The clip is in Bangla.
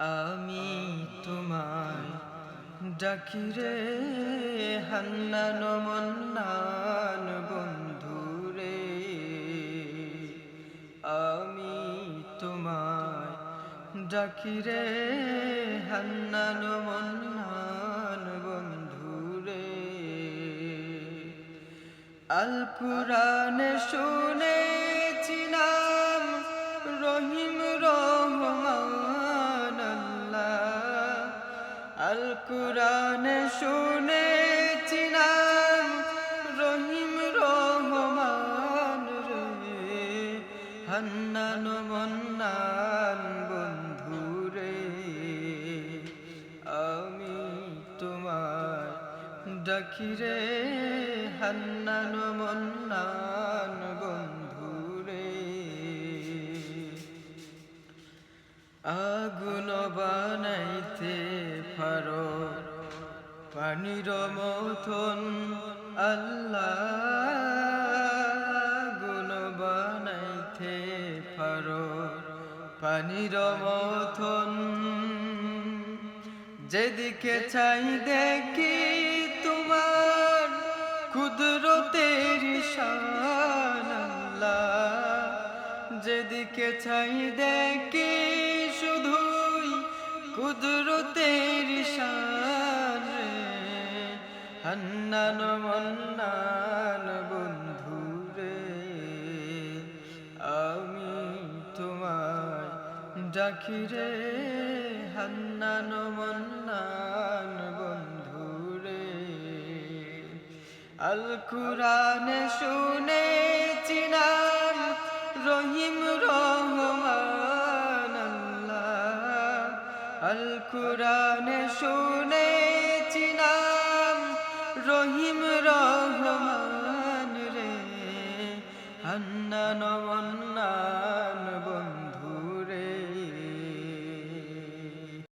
আমি তোমায় ডাকি রে হান্নান মন্নান বন্ধু রে। আমি তোমায় ডাকি রে হান্নান মন্নান বন্ধু রে। আল কুরআনে শুনেছি আল কুরআনে শুনেছি নাম রহিম রহমান রে। হান্নান মন্নান বন্ধু রে। আমি তোমার ডাকি রে, হান্নান মন্নান বন্ধু আগুন বানাইতে পারো। পানির মতন আল্লাহ আগুন বানাইতে পারো। পানির মতন যেদিকে চাই দেখি তোমার কুদরতের শান আল্লাহ। যেদিকে চাই দেখি শুধুই কুদরতের শান হান্নান মন্নান বন্ধু রে, আমি তোমায় ডাকি রে, হান্নান মন্নান বন্ধু রে। আল কুরআনে শুনেছি নাম রহিম রহমান আল কুরানে শুনেছি নাম রহিম রহমান রে হান্নান মন